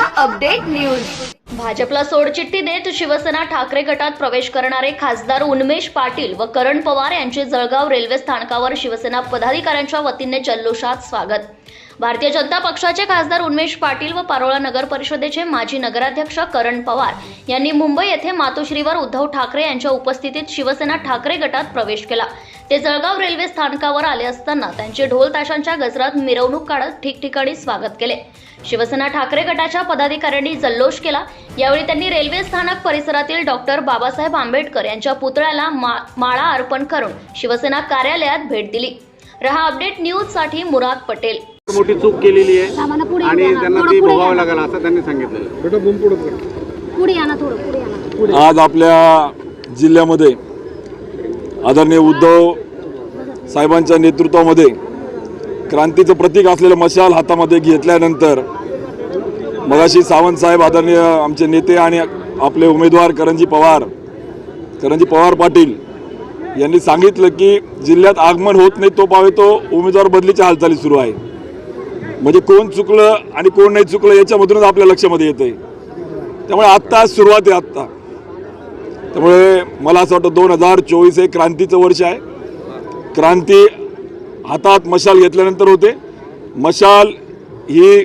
News. भाजपला सोडचिठ्ठी देत शिवसेना ठाकरे गटात प्रवेश करणारे खासदार उन्मेष पाटील व करण पवार यांचे जळगाव रेल्वे स्थानकावर शिवसेना पदाधिकाऱ्यांच्या वतीने जल्लोषात स्वागत. भारतीय जनता पक्षाचे खासदार उन्मेष पाटील व पारोळा नगर परिषदेचे माजी नगराध्यक्ष करण पवार यांनी मुंबई येथे मातोश्रीवर उद्धव ठाकरे यांच्या उपस्थितीत शिवसेना ठाकरे गटात प्रवेश केला. ते जळगाव रेल्वे स्थानकावर आले असताना त्यांचे ढोल ताशांच्या गजरात मिरवणूक काढत ठिकठिकाणी स्वागत केले. शिवसेना ठाकरे गटाच्या पदाधिकाऱ्यांनी जल्लोष केला. यावेळी त्यांनी रेल्वे स्थानक परिसरातील डॉक्टर बाबासाहेब आंबेडकर यांच्या पुतळ्याला मा- माळा अर्पण करून शिवसेना कार्यालयात भेट दिली. रहा अपडेट न्यूजसाठी मुराद पटेल. मोठी चूक केलेली आहे आणि. त्यांना ती भोगावं. लागेल असं त्यांनी ना. आज आपल्या जिल्ह्यामध्ये आदरणीय उद्धव साहेबांच्या नेतृत्वामध्ये क्रांतीचं प्रतीक असलेलं मशाल हातामध्ये घेतल्यानंतर मगाशी सावंत साहेब आदरणीय आमचे नेते आणि आपले उमेदवार करंजी पवार करंजी पवार पाटील यांनी सांगितलं की जिल्ह्यात आगमन होत नाही तो पावे तो उमेदवार बदलीच्या हालचाली सुरू आहे. म्हणजे कोण चुकलं आणि कोण नाही चुकलं याच्यामधूनच आपल्या लक्षामध्ये येतं आहे त्यामुळे आत्ता सुरुवात आहे आत्ता. त्यामुळे मला असं वाटतं दोन हजार चोवीस हे क्रांतीचं वर्ष आहे. क्रांती हातात मशाल घेतल्यानंतर होते. मशाल ही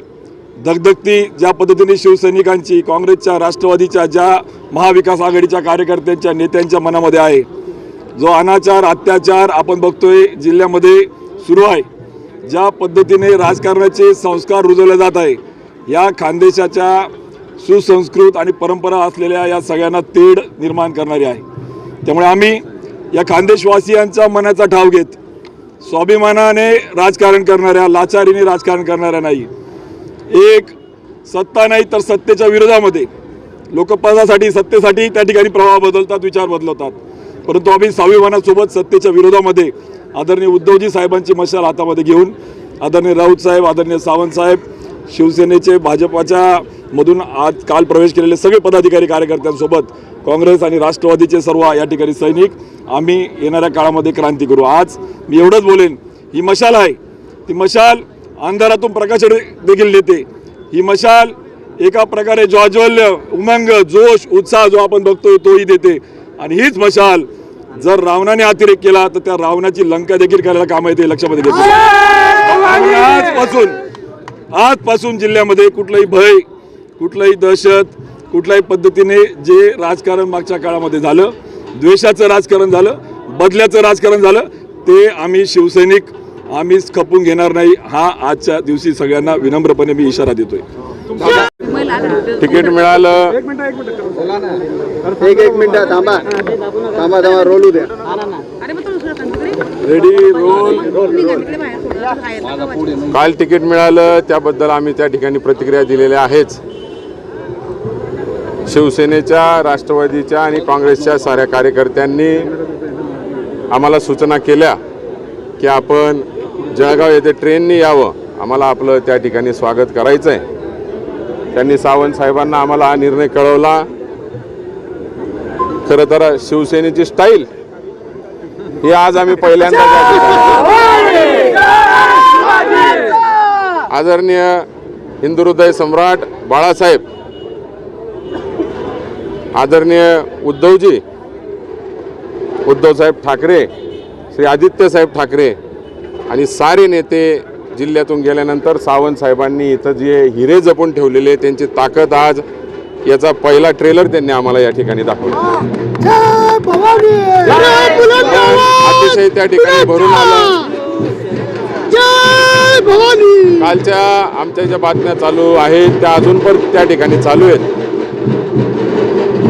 धगधगती ज्या पद्धतीने शिवसैनिकांची काँग्रेसच्या राष्ट्रवादीच्या ज्या महाविकास आघाडीच्या कार्यकर्त्यांच्या नेत्यांच्या मनामध्ये आहे. जो अनाचार अत्याचार आपण बघतोय जिल्ह्यामध्ये सुरू आहे. ज्या पद्धतीने राजकारणाचे संस्कार रुजवले जात आहे या खानदेशाच्या सुसंस्कृत आणि परंपरा असलेल्या या सगळ्यांना तेढ निर्माण करणारी आहे. त्यामुळे आम्ही या खानदेशवासियांचा मनाचा ठाव घेत स्वाभिमानाने राजकारण करणाऱ्या लाचारीने राजकारण करणाऱ्या नाही एक सत्ता नाही तर सत्तेच्या विरोधामध्ये लोकपदासाठी सत्तेसाठी त्या ठिकाणी प्रवाह बदलतात विचार बदलवतात परंतु आम्ही स्वाभिमानासोबत सत्तेच्या विरोधामध्ये आदरणीय उद्धवजी साहेबांची मशाल हातामध्ये घेऊन आदरणीय राऊत साहेब आदरणीय सावंत साहेब शिवसेनेचे भाजपाच्या मधून आज काल प्रवेश केलेले सगळे पदाधिकारी कार्यकर्त्यांसोबत काँग्रेस आणि राष्ट्रवादीचे सर्व या ठिकाणी सैनिक. आम्ही येणाऱ्या काळामध्ये क्रांती करू. आज मी एवढंच बोलेन ही मशाल आहे. ती मशाल अंधारातून प्रकाश देखील देते. ही मशाल एका प्रकारे ज्वाज्वल्य उमंग जोश उत्साह जो आपण बघतोय तोही देते. आणि हीच मशाल जर रावणाने अतिरेक केला तर त्या रावणाची लंका देखील करायला काम येते लक्षामध्ये घेतलं. आजपासून आजपासून जिल्ह्यामध्ये कुठलंही भय कुठलंही दहशत कुठल्याही पद्धतीने जे राजकारण मागच्या काळामध्ये झालं द्वेषाचं राजकारण झालं बदल्याचं राजकारण झालं ते आम्ही शिवसैनिक आम्हीच खपून घेणार नाही हा आजच्या दिवशी सगळ्यांना विनम्रपणे मी इशारा देतोय. तिकीट मिळालं. एक एक मिनिट थांबा. थांबा थांबा रोलू द्या रेडी रोल काल तिकीट मिळालं त्याबद्दल आम्ही त्या ठिकाणी प्रतिक्रिया दिलेल्या आहेच. शिवसेनेच्या राष्ट्रवादीच्या आणि काँग्रेसच्या साऱ्या कार्यकर्त्यांनी आम्हाला सूचना केल्या की आपण जळगाव येथे ट्रेननी यावं. आम्हाला आपलं त्या ठिकाणी स्वागत करायचं आहे त्यांनी सावंत साहेबांना आम्हाला हा निर्णय कळवला. खरं तर शिवसेनेची स्टाईल ही आज आम्ही पहिल्यांदा त्या ठिकाणी आदरणीय हिंदू हृदय सम्राट बाळासाहेब आदरणीय उद्धवजी उद्धवसाहेब ठाकरे श्री आदित्यसाहेब ठाकरे आणि सारे नेते जिल्ह्यातून गेल्यानंतर सावंत साहेबांनी इथं जे हिरे जपून ठेवलेले त्यांची ताकद आज याचा पहिला ट्रेलर त्यांनी आम्हाला या ठिकाणी दाखवला. अतिशय त्या ठिकाणी भरून आलं. कालच्या आमच्या ज्या बातम्या चालू आहेत त्या अजून पण त्या ठिकाणी चालू आहेत.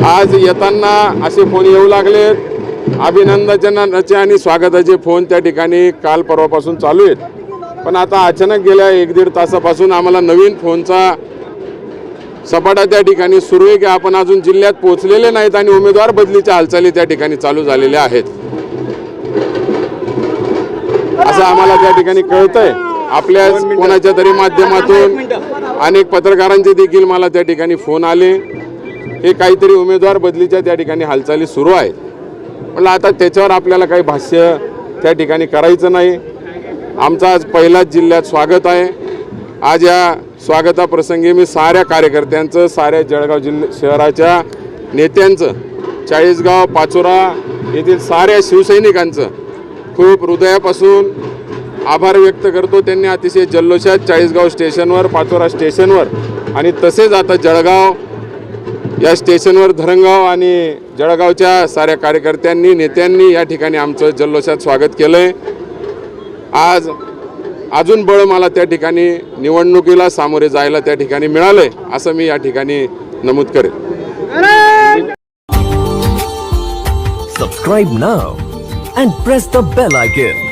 आज येताना असे फोन येऊ लागलेत अभिनंदनाचे आणि स्वागताचे फोन त्या ठिकाणी काल परवापासून चालू आहेत. पण आता अचानक गेल्या एक दीड तासापासून आम्हाला नवीन फोनचा सपाटा त्या ठिकाणी सुरू आहे की आपण अजून जिल्ह्यात पोहोचलेले नाहीत आणि उमेदवार बदलीच्या हालचाली त्या ठिकाणी चालू झालेल्या आहेत. असं आम्हाला त्या ठिकाणी कळतंय. आपल्या कोणाच्या तरी माध्यमातून अनेक पत्रकारांचे देखील मला त्या ठिकाणी फोन आले. हे काहीतरी उमेदवार बदलीच्या त्या ठिकाणी हालचाली सुरू आहेत. म्हटलं आता त्याच्यावर आपल्याला काही भाष्य त्या ठिकाणी करायचं नाही. आमचं आज पहिलाच जिल्ह्यात स्वागत आहे. आज या स्वागताप्रसंगी मी साऱ्या कार्यकर्त्यांचं साऱ्या जळगाव जिल्हा शहराच्या नेत्यांचं चाळीसगाव पाचोरा येथील साऱ्या शिवसैनिकांचं खूप हृदयापासून आभार व्यक्त करतो. त्यांनी अतिशय जल्लोषात चाळीसगाव स्टेशनवर पाचोरा स्टेशनवर आणि तसेच आता जळगाव या स्टेशनवर धरणगाव आणि जळगावच्या साऱ्या कार्यकर्त्यांनी नेत्यांनी या ठिकाणी आमचं जल्लोषात स्वागत केलं आहे आज अजून बळ मला त्या ठिकाणी निवडणुकीला सामोरे जायला त्या ठिकाणी मिळालंय असं मी या ठिकाणी नमूद करेन. Subscribe now and press the bell icon